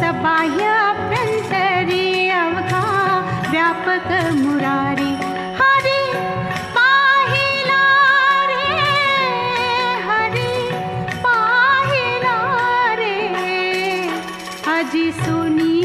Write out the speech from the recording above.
सबाह्य अभ्यंतरी अवघा व्यापक मुरारी. हरी पाहिला रे हरी पाहिला रे. सोनी